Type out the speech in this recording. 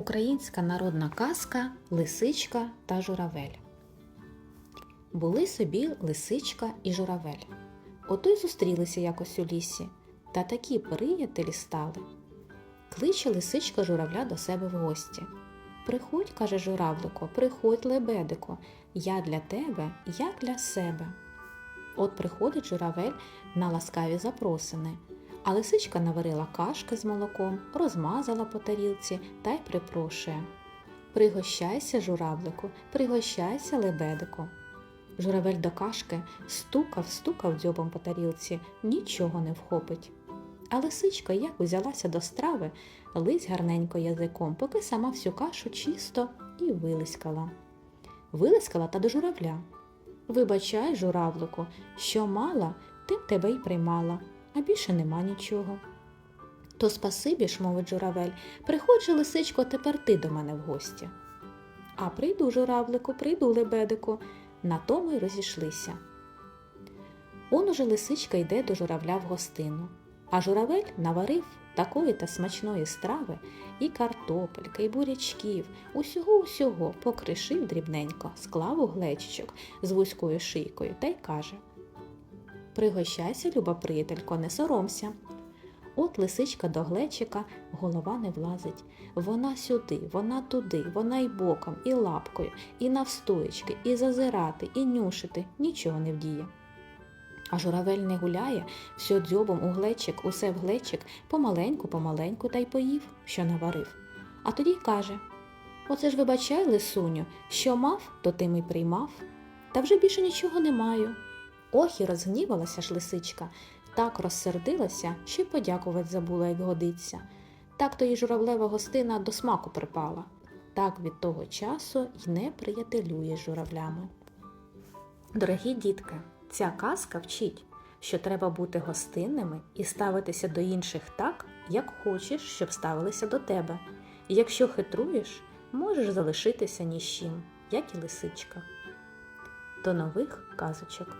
Українська народна казка Лисичка та журавель. Були собі лисичка і журавель. Ото й зустрілися якось у лісі, та такі приятелі стали. Кличе лисичка журавля до себе в гості. Приходь, каже журавлико, приходь, лебедико, я для тебе, як для себе. От приходить журавель на ласкаві запросини, а лисичка наварила кашки з молоком, розмазала по тарілці та й припрошує. Пригощайся, журавлику, пригощайся, лебедику. Журавель до кашки стукав, стукав дзьобом по тарілці, нічого не вхопить. А лисичка як узялася до страви, лись гарненько язиком, поки сама всю кашу чисто і вилискала. Вилискала та до журавля. Вибачай, журавлику, що мала, тим тебе й приймала, а більше нема нічого. То спасибі ж, мовить журавель, приходь лисичко, тепер ти до мене в гості. А прийду, журавлику, прийду, лебедику, на тому й розійшлися. Он уже лисичка йде до журавля в гостину, а журавель наварив такої та смачної страви і картопельки, і бурячків, усього усього покришив дрібненько, склав у глечичок з вузькою шийкою та й каже Пригощайся, люба приятелько, не соромся. От лисичка до глечика голова не влазить. Вона сюди, вона туди, вона й боком, і лапкою, і навстоячки, і зазирати, і нюшити нічого не вдіє. А журавель не гуляє, все дзьобом у глечик, усе в глечик, помаленьку, помаленьку та й поїв, що наварив. А тоді й каже Оце ж вибачай, лисуню, що мав, то тим і приймав, та вже більше нічого не маю. Ох і розгнівалася ж лисичка, так розсердилася, що й подякувати забула, як годиться. Так то їй журавлева гостина до смаку припала. Так від того часу й не приятелює журавлями. Дорогі дітки, ця казка вчить, що треба бути гостинними і ставитися до інших так, як хочеш, щоб ставилися до тебе. І якщо хитруєш, можеш залишитися ні з чим, як і лисичка. До нових казочок!